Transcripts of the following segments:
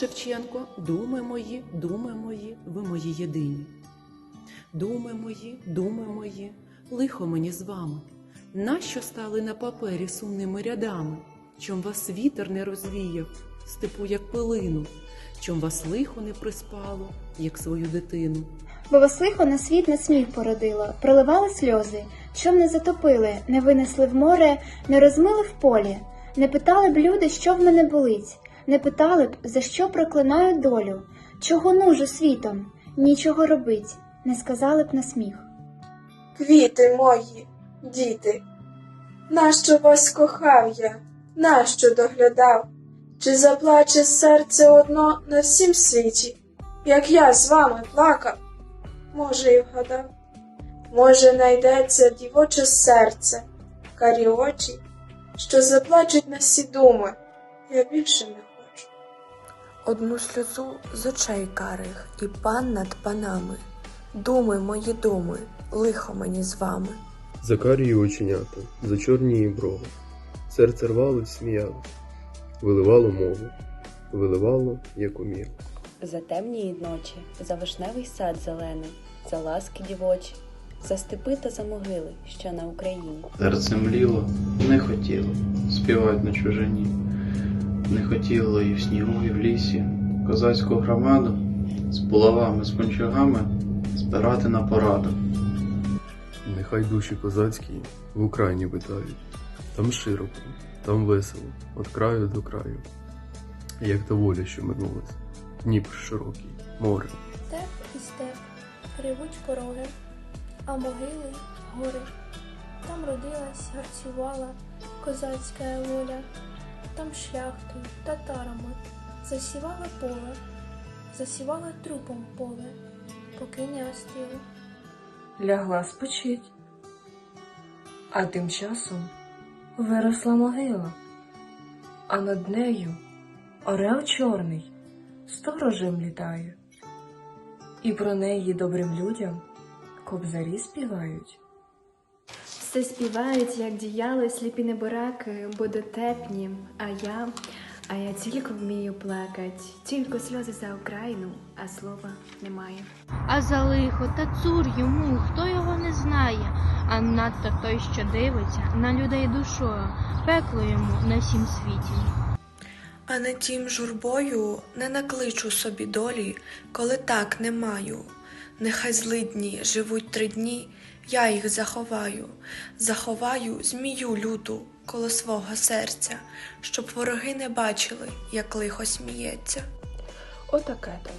Шевченко, думи мої, думи мої, ви мої єдині. Думи мої, думи мої, лихо мені з вами. Нащо стали на папері сумними рядами? Чом вас вітер не розвіяв, степу, як пилину, чом вас лихо не приспало, як свою дитину. Бо вас лихо на світ на сміх породило, проливали сльози, чом не затопили, не винесли в море, не розмили в полі, не питали б люди, що в мене болить, не питали б, за що проклинаю долю, чого нужу світом, нічого робить, не сказали б на сміх. Квіти мої, діти, нащо вас кохав я, нащо доглядав? Чи заплаче серце одно на всім світі, як я з вами плакав? Може, і вгадав, може, найдеться дівоче серце, карі очі, що заплачуть на всі думи, я більше не. Одну сльозу з очей карих і пан над панами. Думи мої думи, лихо мені з вами. За карії оченята, за чорні брови. Серце рвалось, сміялось, виливало мову, виливало, як уміло. За темні ночі, за вишневий сад зелений, за ласки дівочі, за степи та за могили, що на Україні. Серце мліло, не хотіло співать на чужині. Не хотіло і в снігу, і в лісі козацьку громаду з булавами, з панчугами збирати на пораду. Нехай душі козацькі в Україні витають. Там широко, там весело, від краю до краю. Як та воля, що минулась, Дніпр широкий, море. Степ і степ, ревуть пороги, а могили гори. Там родилась, гарцювала козацька воля, там шляхтою, татарами засівала поле, засівала трупом поле, поки не остило. лягла спочить. А тим часом виросла могила, а над нею орел чорний сторожем літає. І про неї добрим людям кобзарі співають. Все співають, як діяли сліпі небораки, бо дотепні, а я, а я тільки вмію плакать, тільки сльози за Україну, а слова немає. А за лихо та цур йому, хто його не знає, а надто той, що дивиться на людей душою, пекло йому на всім світі. А не тім журбою не накличу собі долі, коли так не маю. Нехай злидні живуть три дні, я їх заховаю, заховаю змію люту коло свого серця, щоб вороги не бачили, як лихо сміється. Отаке то.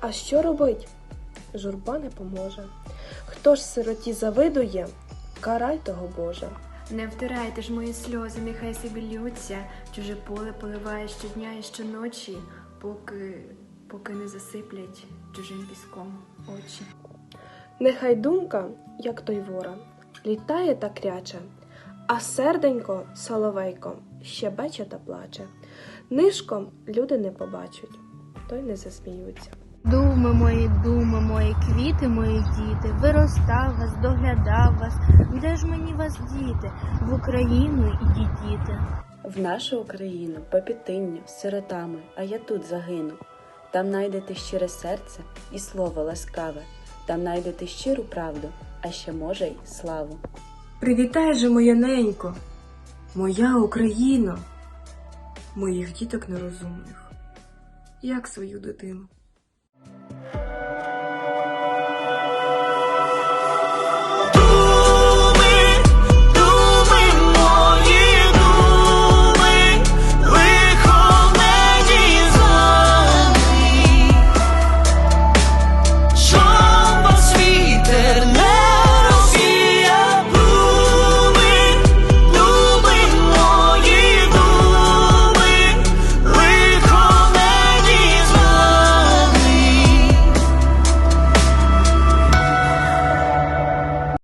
А що робить? Журба не поможе. Хто ж сироті завидує, карай того Боже. Не втирайте ж мої сльози, нехай собі ллються, чуже поле поливає щодня і щоночі, поки, поки не засиплять чужим піском очі. Нехай думка, як той ворон, літає та кряче, а серденько соловейком щебече та плаче. Нишком люди не побачать, то й не засміються. Думи мої, думи мої, квіти мої діти, виростав вас, доглядав вас. Де ж мені вас діти? В Україну ідіть, діти. В нашу Україну попітинню, з сиротами, а я тут загину. Там найдете щире серце і слово ласкаве, там найдете щиру правду, а ще може й славу. Привітай же, моя ненько, моя Україно, моїх діток нерозумних, як свою дитину.